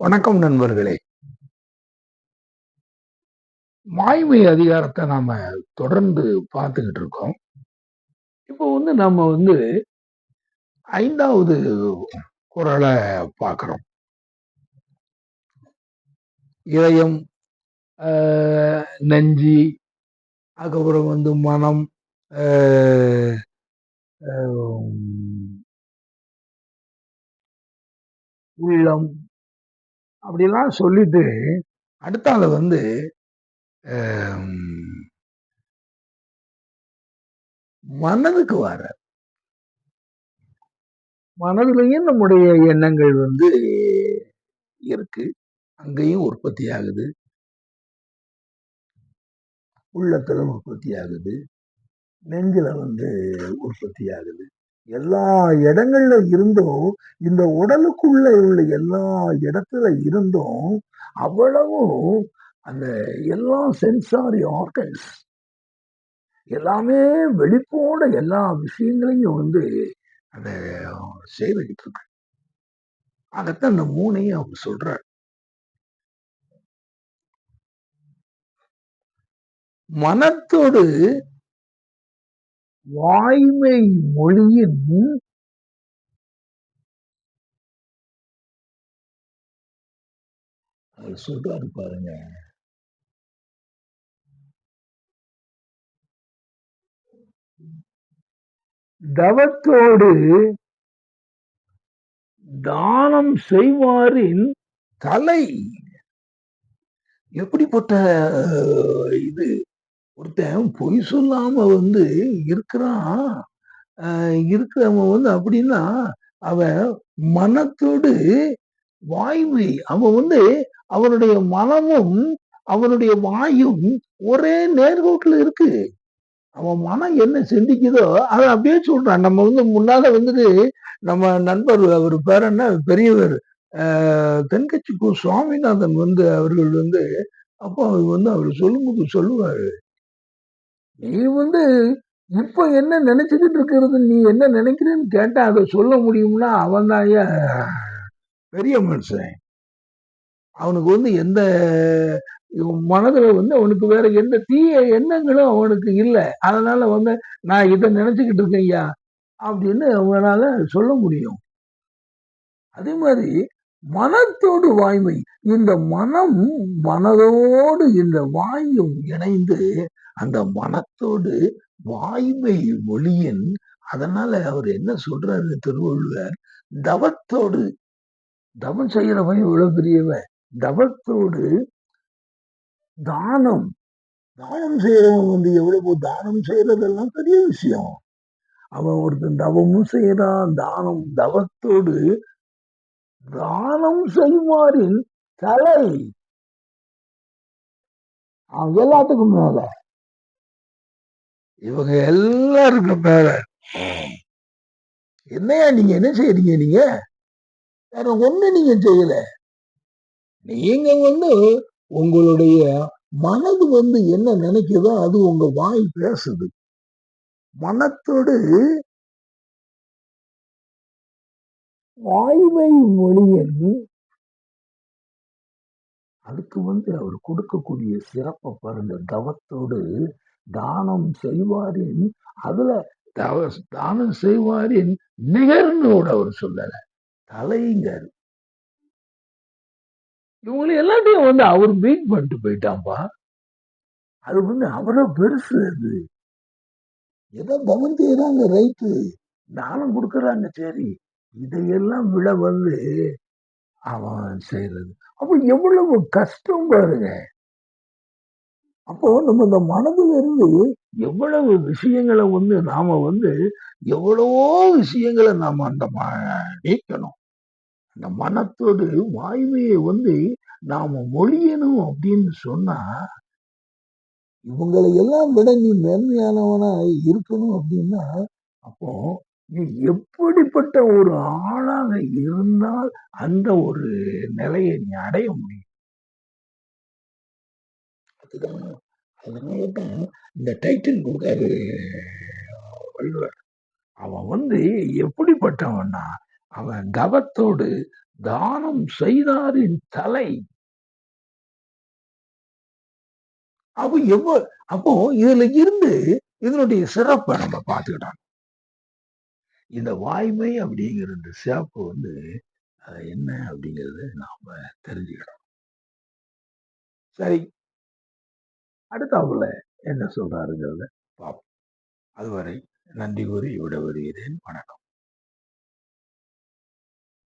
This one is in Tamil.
வணக்கம் நண்பர்களே. மாய்மை அதிகாரத்தை நாம தொடர்ந்து பார்த்துக்கிட்டு இருக்கோம். இப்போ வந்து நம்ம வந்து ஐந்தாவது குரலை பார்க்கிறோம். இதயம் ஆஹ், நெஞ்சி அதுக்கப்புறம் வந்து மனம் ஆஹ், ஆஹ், உள்ளம் அப்படிலாம் சொல்லிட்டு அடுத்தால வந்து மனதுக்கு வர மனதுலயும் நம்முடைய எண்ணங்கள் வந்து இருக்கு. அங்கேயும் உற்பத்தி ஆகுது. உள்ளத்துல உற்பத்தி ஆகுது. நெஞ்சில வந்து உற்பத்தி ஆகுது. எல்லா இடங்கள்ல இருந்தும் இந்த உடலுக்குள்ள உள்ள எல்லா இடத்துல இருந்தும் அவ்வளவும் அந்த எல்லா சென்சாரி ஆர்கன்ஸ் எல்லாமே வெளிப்போட எல்லா விஷயங்களையும் வந்து அதை செய்துகிட்டு இருக்கு அதைத்தான் அந்த மூணையும் அவர் சொல்றார் மனத்தோடு வாய்மை மொழியின் அவர் சொல்றாரு பாருங்க. தவத்தோடு தானம் செய்வாரின் தலை. எப்படிப்பட்ட இது? ஒருத்தன் பொய் சொல்லாம வந்து இருக்கிறான். இருக்கிறவன் வந்து அப்படின்னா அவன் மனத்தோடு வாய்வு அவன் வந்து அவனுடைய மனமும் அவனுடைய வாயும் ஒரே நேர்கோட்டில் இருக்கு. அவன் மனம் என்ன சிந்திக்குதோ அதை அப்படியே சொல்றான். நம்ம வந்து முன்னால வந்துட்டு நம்ம நண்பர் அவர் பேர் என்ன? பெரியவர். ஆஹ், தென்கட்சி கு சுவாமிநாதன் வந்து அவர்கள் வந்து அப்போ அவர் வந்து அவர் சொல்லும்போது சொல்லுவாரு. நீ வந்து இப்ப என்ன நினைச்சுக்கிட்டு இருக்கிறது நீ என்ன நினைக்கிறேன்னு கேட்டா அதை சொல்ல முடியும்னா அவன் தான் பெரிய மனுஷன். அவனுக்கு வந்து எந்த மனதில் வந்து அவனுக்கு வேற எந்த தீய எண்ணங்களும் அவனுக்கு இல்லை. அதனால வந்து நான் இதை நினைச்சுக்கிட்டு இருக்கேன் ஐயா அப்படின்னு அவனால சொல்ல முடியும். அதே மாதிரி மனத்தோடு வாய்மை இந்த மனம் மனதோடு இந்த வாயும் இணைந்து அந்த மனத்தோடு வாய்மை ஒளியின் அதனால அவர் என்ன சொல்றாரு திருவள்ளுவர்? தவத்தோடு தவம் செய்யறவன் இவ்வளவு பெரியவன். தவத்தோடு தானம் தானம் செய்யறவன் வந்து எவ்வளவு தானம் செய்யறதெல்லாம் பெரிய விஷயம். அவன் ஒருத்தன் தவமும் செய்யறான் தானம் தவத்தோடு தானம் செய்வாரின் தலை. எல்லாத்துக்கும் மேல. இவங்க எல்லாருக்கும் மேல. என்னையா நீங்க என்ன செய்யறீங்க நீங்க? வேற ஒண்ணு நீங்க செய்யல. நீங்க வந்து உங்களுடைய மனது வந்து என்ன நினைக்குதோ அது உங்க வாய் பேசுது. மனத்தோடு வாய்மை மொழியின் அதுக்கு வந்து அவர் கொடுக்கக்கூடிய சிறப்பை பாருங்க தவத்தோடு தானம் செய்வாரின் அதுல தவ தானம் செய்வாரின் நிகர்னோட அவர் சொல்லல. தலைங்கர். இவங்களை எல்லாத்தையும் வந்து அவர் மீட் பண்ணிட்டு போயிட்டான்பா. அது வந்து அவ்வளவு பெருசு அது. ஏதோ தவம் செய்யறாங்க ரைட்டு. தானம் கொடுக்கறாங்க சரி. இதையெல்லாம் விட வந்து அவன் செய்யறது அப்ப எவ்வளவு கஷ்டம் பாருங்க. அப்போ நம்ம இந்த மனதுல இருந்து எவ்வளவு விஷயங்களை வந்து நாம வந்து எவ்வளவோ விஷயங்களை நாம அந்த நீக்கணும். அந்த மனத்தோடு வாய்மையை வந்து நாம மொழியணும் அப்படின்னு சொன்னா இவங்களை எல்லாம் விட நீ மேன்மையானவனா இருக்கணும் அப்படின்னா அப்போ நீ எப்படிப்பட்ட ஒரு ஆளாக இருந்தால் அந்த ஒரு நிலையை நீ அடைய முடியும். அதுதான் அதனால தான் இந்த டைட்டில் கொடுக்காரு வள்ளுவர். அவன் வந்து எப்படிப்பட்டவன்னா அவன் தவத்தோடு தானம் செய்தாரின் தலை. அப்போ எவ்வளோ அப்போ இதுல இருந்து இதனுடைய சிறப்பை நம்ம பார்த்துக்கிட்டோம். இந்த வாய்மை அப்படிங்கிற இந்த சிறப்பு வந்து என்ன அப்படிங்கிறது நாம தெரிஞ்சுக்கிறோம் சரி. அடுத்தாப்புல என்ன சொல்றாருங்கிறத பார்ப்போம். அதுவரை நன்றி கூறி விட வருகிறேன் வணக்கம்.